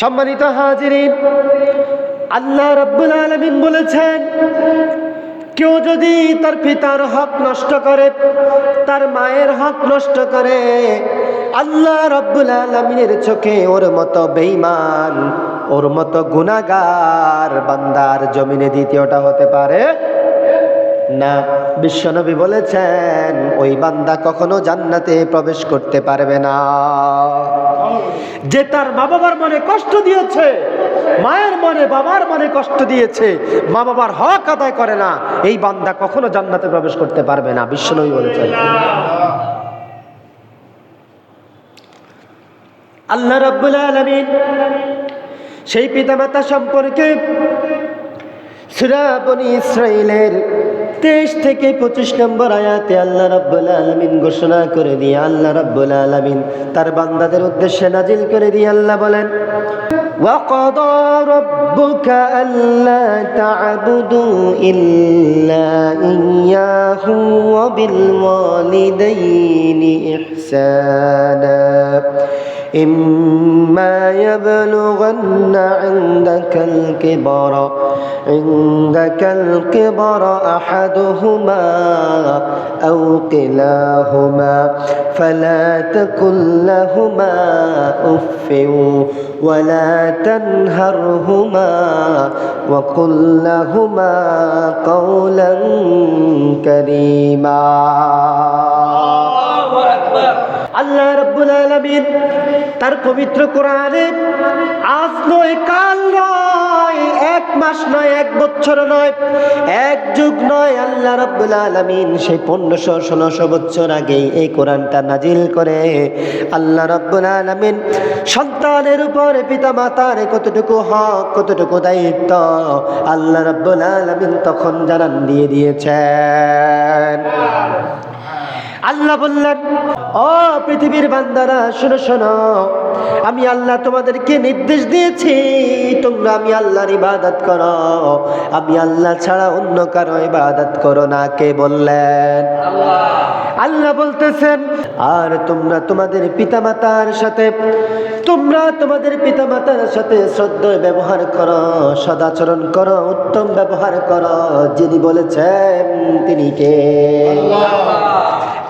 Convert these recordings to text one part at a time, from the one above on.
সম্মানিত হাজিরিন, আল্লাহ রাব্বুল আলমিন বলেছেন, কেউ যদি তার পিতার হক নষ্ট করে, তার মায়ের হক নষ্ট করে, আল্লাহ রব্বুল আলমিনের চোখে ওর মতো বেঈমান, ওর মতো গুনাগার বান্দার জমিনে দ্বিতীয়টা হতে পারে না। বিশ্বনবী বলেছেন, ওই বান্দা কখনো জান্নাতে প্রবেশ করতে পারবে না। যে তার মা বাবার মনে কষ্ট দিয়েছে, মায়ের মনে, বাবার মনে কষ্ট দিয়েছে মা বাবার হক আদায় করে না, এই বান্দা কখনো জান্নাতে প্রবেশ করতে পারবে না, বিশ্বনবী বলেছেন। আল্লাহ রাব্বুল আলামিন সেই পিতামাতা সম্পর্কে সূরা বনি ইসরাইলের তেইশ থেকে পঁচিশ নম্বর আয়াতে আল্লাহ রাব্বুল আলামিন ঘোষণা করে দিয়ে আল্লাহ রাব্বুল আলামিন তার বান্দাদের উদ্দেশ্যে নাজিল করে দিয়ে আল্লাহ বলেন وقضى ربك ألا تعبدوا إلا إياه وبالوالدين إحسانا إما يبلغن عندك الكبر عندك الكبر أحدهما أو كلاهما فلا تكن لهما أف ولا تنهرهما وقل لهما قولا كريما. আল্লাহ রব্বুল আলামিন তার পবিত্র কোরআনে আজ নয়, কাল নয়, এক মাস নয়, এক বছর নয়, এক যুগ নয়, আল্লাহ রব্বুল আলামিন সেই পনেরোশো, ষোলোশো বছর আগেই এই কোরআনটা নাজিল করে। আল্লাহ রব্বুল আলামিন সন্তানের উপরে পিতা মাতার কতটুকু হক, কতটুকু দায়িত্ব, আল্লাহ রব্বুল আলামিন তখন জানান দিয়ে দিয়েছেন। আল্লাহ বললেন ও পৃথিবীর বান্দারা, শোনো শোনো। আমি আল্লাহ তোমাদেরকে নির্দেশ দিয়েছি, তোমরা আমি আল্লাহর ইবাদত করো। আমি আল্লাহ ছাড়া অন্য কারও ইবাদত করো না, কে বললেন? আল্লাহ বলতেছেন, আর তোমরা তোমাদের পিতামাতার সাথে, তোমরা তোমাদের পিতামাতার সাথে শ্রদ্ধা ব্যবহার করো, সদাচরণ করো, উত্তম ব্যবহার করো। যিনি বলেছেন, তিনি কে? আল্লাহ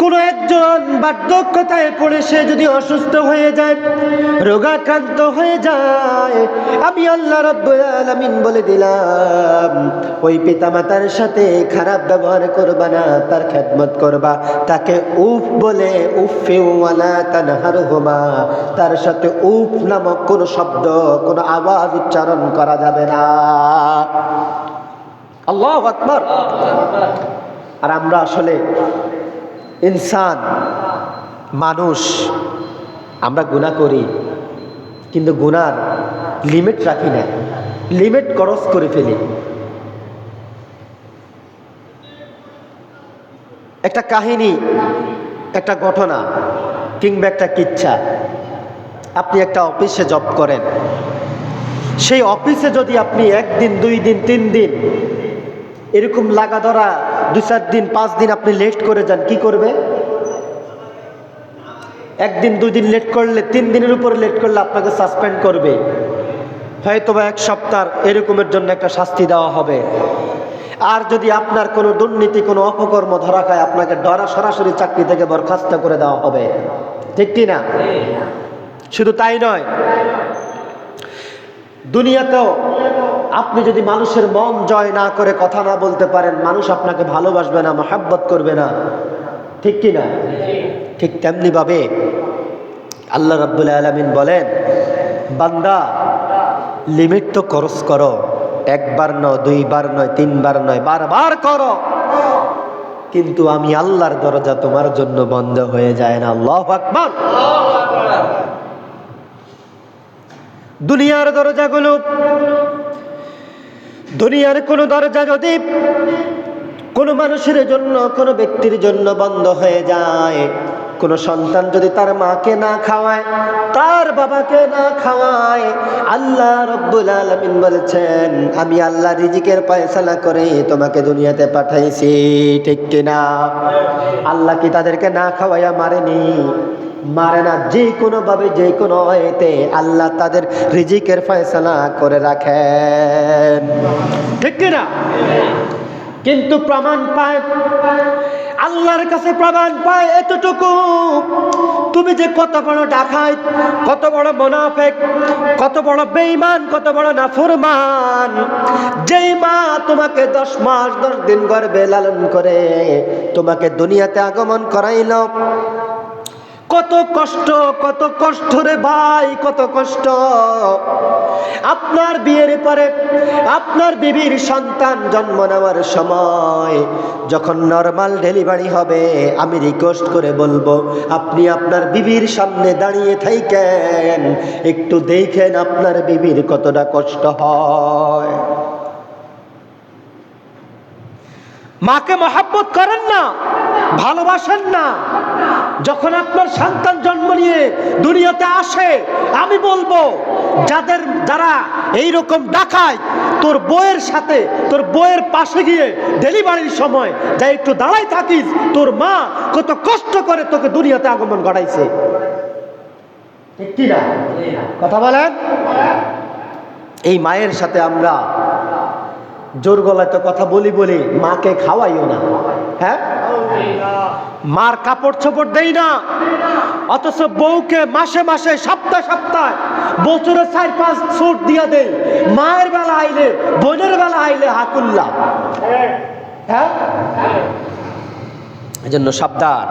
কোনো একজন বার্ধক্যতায় পড়ে সে যদি অসুস্থ হয়ে যায়, রোগাক্রান্ত হয়ে যায়, আমি আল্লাহ আলামিন বলে দিলাম, ওই পিতামাতার সাথে খারাপ ব্যবহার করবা না, তার খেদমত করবা। তাকে উফ বলে উফে ওয়ালা তানহার হোমা তার সাথে উফ নামক কোনো শব্দ, কোনো আওয়াজ উচ্চারণ করা যাবে না। আল্লাহ আকবর। আর আমরা আসলে ইনসান, মানুষ, আমরা গুণা করি, কিন্তু গুনার লিমিট রাখি না। লিমিট ক্রস করে ফেলি। একটা কাহিনী, একটা ঘটনা, কিংবা একটা কিচ্ছা। আপনি একটা অফিসে জব করেন। সেই অফিসে যদি আপনি একদিন, দুই দিন, তিন দিন এরকম লাগা ধরা দু চার দিন, পাঁচ দিন আপনি লেট করে যান, কি করবে? একদিন দুই দিন লেট করলে, তিন দিনের উপরে লেট করলে আপনাকে সাসপেন্ড করবে। হয়তো বা এক সপ্তাহ এরকমের জন্য একটা শাস্তি দেওয়া হবে। আর যদি আপনার কোনো দুর্নীতি, কোনো অপকর্ম ধরা খায়, আপনাকে ডরা সরাসরি চাকরি থেকে বরখাস্ত করে দেওয়া হবে। ঠিক কি না? শুধু তাই নয়, দুনিয়াতেও আপনি যদি মানুষের মন জয় না করে কথা না বলতে পারেন, মানুষ আপনাকে ভালোবাসবে না, মহাব্বত করবে না। ঠিক কি না ঠিক তেমনি ভাবে আল্লাহ রাব্বুল আলমিন বলেন, বান্দা লিমিট তো খরচ করো। একবার নয়, দুইবার নয়, তিনবার নয়, বারবার করো। কিন্তু আমি আল্লাহর দরজা তোমার জন্য বন্ধ হয়ে যায় না। আল্লাহ আকবার। দুনিয়ার দরজাগুলো দুনিয়ার কোনো দরজা যদি কোনো মানুষের জন্য কোনো ব্যক্তির জন্য বন্ধ হয়ে যায় কোনো সন্তান যদি তার মাকে না খাওয়ায়, তার বাবাকে না খাওয়ায়, আল্লাহ রব্বুল আলমিন বলেছেন, আমি আল্লাহ রিজিকের পয়সালা করে তোমাকে দুনিয়াতে পাঠাইছি। ঠিক কিনা? আল্লাহ কি তাদেরকে না খাওয়াইয়া মারেনি? মারে না। যে কোনো ভাবে যে কোনো এতে আল্লাহ তাদের রিজিকের ফয়সালা করে রাখেন। ঠিক কিনা? কিন্তু প্রমাণ পায় আল্লাহর কাছে প্রমাণ পায় এতটুকু। তুমি যে কত বড় ডাকাই কত বড় মোনাফেক, কত বড় বেইমান কত বড় নাফরমান। যেই মা তোমাকে দশ মাস, দশ দিন গর্বে লালন করে তোমাকে দুনিয়াতে আগমন করাইল কত কষ্ট কত কষ্ট রে ভাই, কত কষ্ট। আপনার বিয়ের পরে আপনার বিবির সন্তান জন্ম নেওয়ার সময় যখন নর্মাল ডেলিভারি হবে, আমি রিকোয়েস্ট করে বলব, আপনি আপনার বিবির সামনে দাঁড়িয়ে থাইকেন, একটু দেখেন আপনার বিবির কতটা কষ্ট হয়। মাকে মহাব্বত করেন না। ভালোবাসেন না। যখন আপনার সন্তান জন্ম নিয়ে দুনিয়াতে আসে, আমি বলব, যাদের যারা এই রকম ডাকায়, তোর বইয়ের সাথে, তোর বইয়ের পাশে গিয়ে ডেলিভারির সময় যা একটু দাঁড়াই থাকিস, তোর মা কত কষ্ট করে তোকে দুনিয়াতে আগমন ঘটাইছে। কথা বলেন? এই মায়ের সাথে আমরা জোর গলায় তো কথা বলি বলি মাকে খাওয়াইও না। হ্যাঁ? মার কাপড় চোপড় দেই না। অথচ বউকে মাসে মাসে, সপ্তাহ সপ্তাহ বছরে চার, পাঁচ ছুট দিয়া দেই। মায়ের বেলা আইলে, বোনের বেলা আইলে হাকুল্লা হ্যাঁ? এই জন্য সাবধান।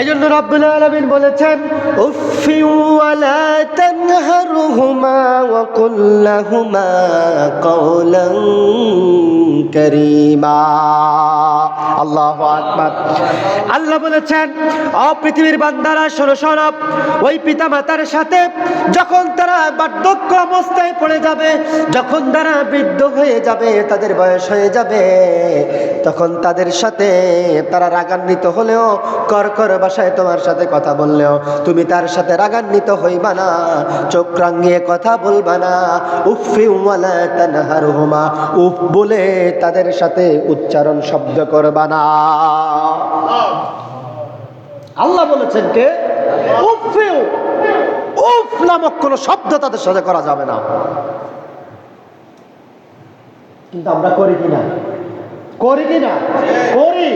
এই জন্য রব্বুল আলামিন বলেছেন কারীমা। আল্লাহু আল্লাহ বলেছেন, অ পৃথিবীর বান্দারা, শোনো ওই পিতা মাতার সাথে যখন তারা বার্ধক্য অবস্থায় পড়ে যাবে, যখন তারা বৃদ্ধ হয়ে যাবে, তাদের বয়স হয়ে যাবে, তখন তাদের সাথে তারা রাগান্বিত হলেও কর কর বাসায় তোমার সাথে কথা বললেও তুমি তার সাথে রাগান্বিত হইবা না, চোখ রাঙিয়ে কথা বলবা না। উফি ওয়ালা তানহারহুমা, উফ বলে তাদের সাথে উচ্চারণ শব্দ করবা না। আল্লাহ বলেছেন কে? উফ নামক কোন শব্দ তাদের সাথে করা যাবে না। কিন্তু আমরা করি কিনা করি কিনা করি।